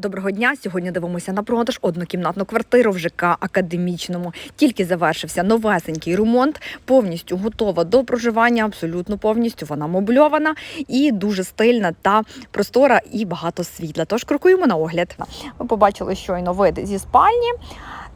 Доброго дня. Сьогодні дивимося на продаж однокімнатну квартиру в ЖК Академічному. Тільки завершився новесенький ремонт, повністю готова до проживання, абсолютно повністю вона мебльована і дуже стильна та простора і багато світла. Тож крокуємо на огляд. Ви побачили щойно вид зі спальні.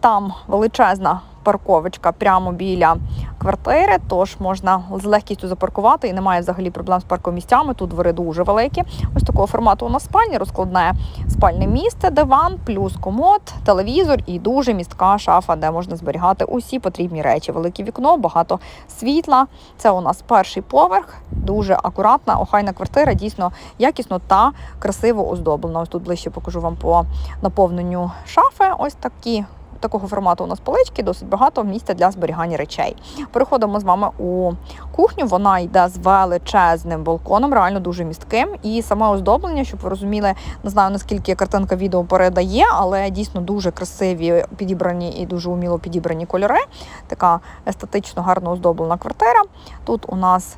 Там величезна парковочка прямо біля квартири, тож можна з легкістю запаркувати і немає взагалі проблем з паркомісцями. Тут двори дуже великі. Ось такого формату у нас спальня розкладне спальне місце, диван, плюс комод, телевізор і дуже містка шафа, де можна зберігати усі потрібні речі. Велике вікно, багато світла. Це у нас перший поверх, дуже акуратна, охайна квартира, дійсно якісно та красиво оздоблена. Ось тут ближче покажу вам по наповненню шафи. Ось такі. Такого формату у нас полички, досить багато місця для зберігання речей. Переходимо з вами у кухню. Вона йде з величезним балконом, реально дуже містким. І саме оздоблення, щоб ви розуміли, не знаю наскільки картинка відео передає, але дійсно дуже красиві підібрані і дуже уміло підібрані кольори. Така естетично гарно оздоблена квартира. Тут у нас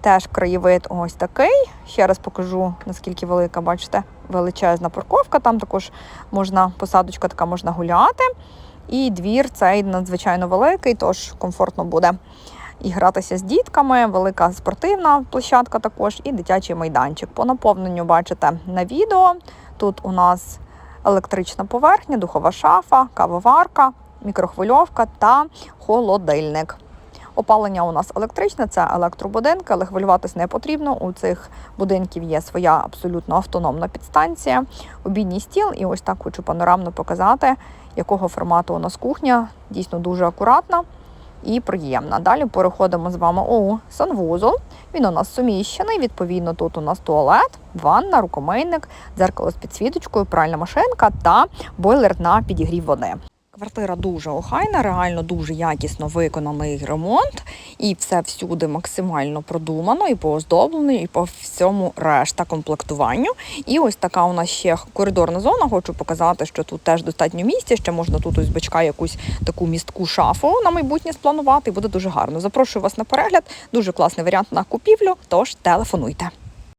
теж краєвид ось такий. Ще раз покажу, наскільки велика, бачите, величезна парковка. Там також можна посадочка така можна гуляти. І двір цей надзвичайно великий, тож комфортно буде і гратися з дітками. Велика спортивна площадка також і дитячий майданчик. По наповненню бачите на відео. Тут у нас електрична поверхня, духова шафа, кавоварка, мікрохвильовка та холодильник. Опалення у нас електричне, це електробудинки, але хвилюватись не потрібно. У цих будинків є своя абсолютно автономна підстанція, обідній стіл. І ось так хочу панорамно показати, якого формату у нас кухня. Дійсно дуже акуратна і приємна. Далі переходимо з вами у санвузол. Він у нас суміщений. Відповідно, тут у нас туалет, ванна, рукомийник, дзеркало з підсвіточкою, пральна машинка та бойлер на підігрів води. Квартира дуже охайна, реально дуже якісно виконаний ремонт, і все всюди максимально продумано, і по оздобленню, і по всьому решта комплектуванню. І ось така у нас ще коридорна зона. Хочу показати, що тут теж достатньо місця. Ще можна тут ось бачка якусь таку містку шафу на майбутнє спланувати. і Буде дуже гарно. Запрошую вас на перегляд. Дуже класний варіант на купівлю. Тож телефонуйте.